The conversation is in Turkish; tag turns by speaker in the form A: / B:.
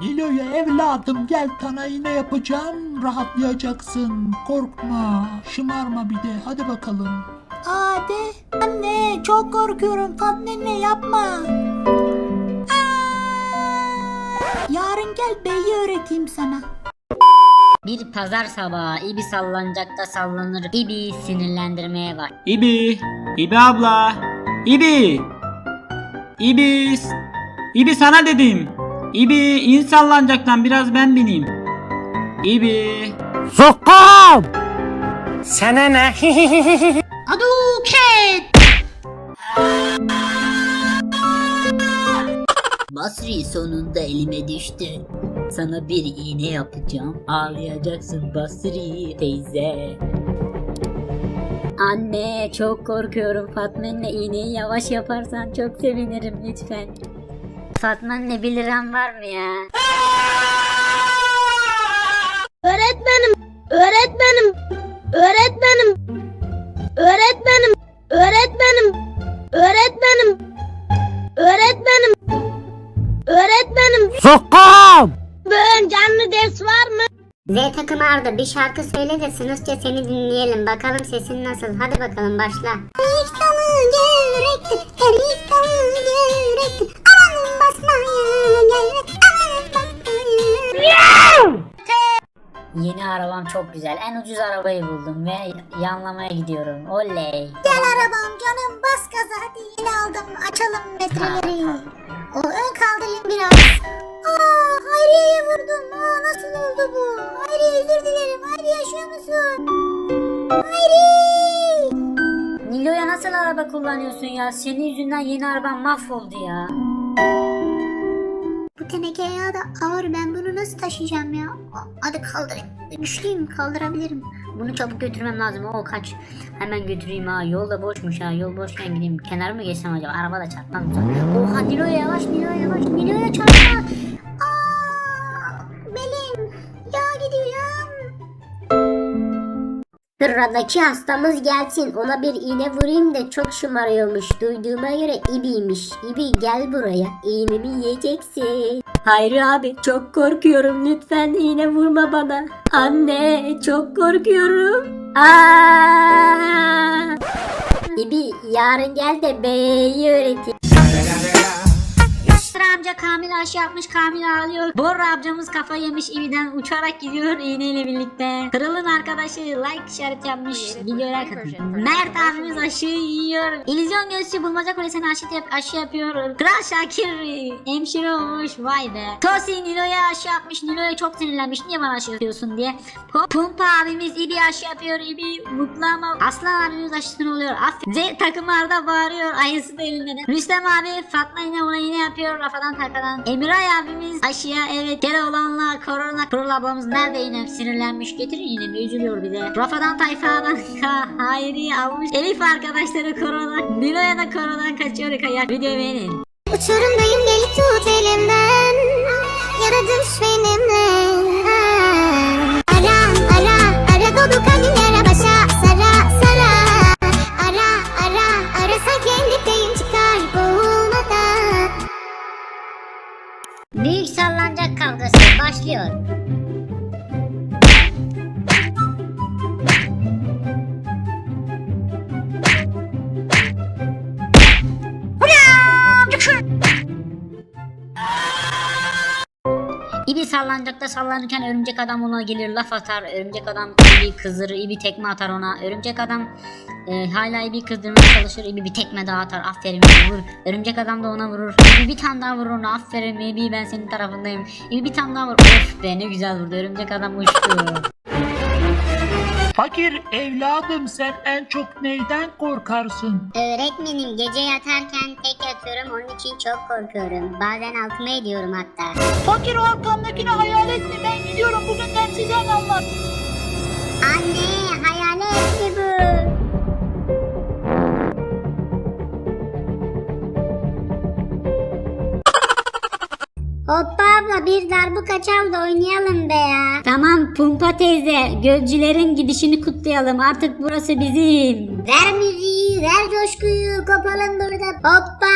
A: Nilo'ya evladım gel sana iğne yapacağım rahatlayacaksın korkma şımarma bir de hadi bakalım. Hadi anne çok korkuyorum Fatma anne yapma. Yarın gel beyi öğreteyim sana.
B: Bir pazar sabahı İbi sallanacak da sallanır İbi sinirlendirmeye var.
C: İbi. İbi abla. İbi. İbi. İbi sana dedim. İbi in sallanacaktan biraz ben bineyim. İbi.
D: Sokam! Sana ne?
B: Aduket! Basri sonunda elime düştü. Sana bir iğne yapacağım. Ağlayacaksın Basri teyze. Anne çok korkuyorum. Fatma anne iğneyi yavaş yaparsan çok sevinirim lütfen. Fatma anne 1 liran var mı ya?
E: Öğretmenim, öğretmenim, öğretmenim, öğretmenim, öğretmenim, öğretmenim, öğretmenim, öğretmenim.
D: Sokam!
E: Bugün canlı ders var mı?
F: Z takımı Arda bir şarkı söyle de sınıfça seni dinleyelim. Bakalım sesin nasıl. Hadi bakalım başla. Erik dalı gevrektir,
B: çok güzel. En ucuz arabayı buldum ve yanlamaya gidiyorum. Oley.
F: Gel arabam canım bas gaza hadi yeni aldım. Açalım metreleri. O ön kaldırayım biraz. Aa Hayriye'ye vurdum. Aa nasıl oldu bu? Hayriye özür dilerim. Hayriye yaşıyor musun? Hayri!
B: Nilo'ya nasıl araba kullanıyorsun ya? Senin yüzünden yeni arabam mahvoldu ya.
F: Bu teneke yağı da ağır ben bunu nasıl taşıyacağım ya? Hadi kaldırayım. Güçlüyüm kaldırabilirim.
B: Bunu çabuk götürmem lazım. O kaç. Hemen götüreyim ha. Yol da boşmuş ha. Yol boşken gideyim. Kenar mı geçsem acaba? Araba da çarpmaz mı? Oha Nilo'ya yavaş Nilo'ya yavaş.
F: Sıradaki hastamız gelsin. Ona bir iğne vurayım da çok şımarıyormuş. Duyduğuma göre ibiymiş. İbi gel buraya. İğnemi yiyeceksin.
B: Hayri abi çok korkuyorum. Lütfen iğne vurma bana. Anne çok korkuyorum. Aa!
F: İbi yarın gel de beyi öğreteyim.
B: Kamil aşı yapmış Kamil ağlıyor. Bor amcamız kafa yemiş İbi'den uçarak gidiyor iğneyle birlikte. Kırılın arkadaşı like işaret yapmış. Videoya katın. Mert abimiz aşı yiyor. İllüzyon gözcü bulmaca kulesine aşı, yap aşı yapıyor. Kral Şakir hemşire olmuş vay be. Tosi Nilo'ya aşı yapmış. Nilo'ya çok sinirlenmiş. Niye bana aşı yapıyorsun diye. Hop, Pumpa abimiz İbi aşı yapıyor. İbi mutlu ama Aslan abimiz aşısını oluyor. Aferin. Z takımı Arda bağırıyor. Ayısı da elinde. Rüstem abi Fatma yine ona yine yapıyor. Rafadan takadan. Emiray abimiz aşıya evet. Keloğlan'la Korona. Kurul ablamız nerede yine sinirlenmiş. Getirin yine bir üzülüyor bir de. Rafadan tayfadan Hayri almış. Elif arkadaşları korona. Nilo'ya da koronadan kaçıyor. Kayak video beğenin.
F: Uçurumdayım gel
B: İbi sallanacakta sallanırken örümcek adam ona gelir laf atar. Örümcek adam İbi kızdırır. İbi tekme atar ona. Örümcek adam e, hala İbi kızdırmaya çalışır. İbi bir tekme daha atar. Aferin İbi vur. Örümcek adam da ona vurur. İbi bir tane daha vurur ona. Aferin İbi ben senin tarafındayım. İbi bir tane daha vur. Of be ne güzel vurdu. Örümcek adam uçtu.
A: Fakir evladım sen en çok neyden korkarsın?
F: Öğretmenim gece yatarken tek yatıyorum onun için çok korkuyorum. Bazen altıma ediyorum hatta.
A: Fakir o arkamdakini hayal etme ben gidiyorum bugünden size anlat.
F: Anne Hoppa abla bir darbuka çal da oynayalım be ya.
B: tamam Pumpa teyze. Gözcülerin gidişini kutlayalım. Artık burası bizim.
F: Ver müziği ver coşkuyu kopalım burada. Hoppa.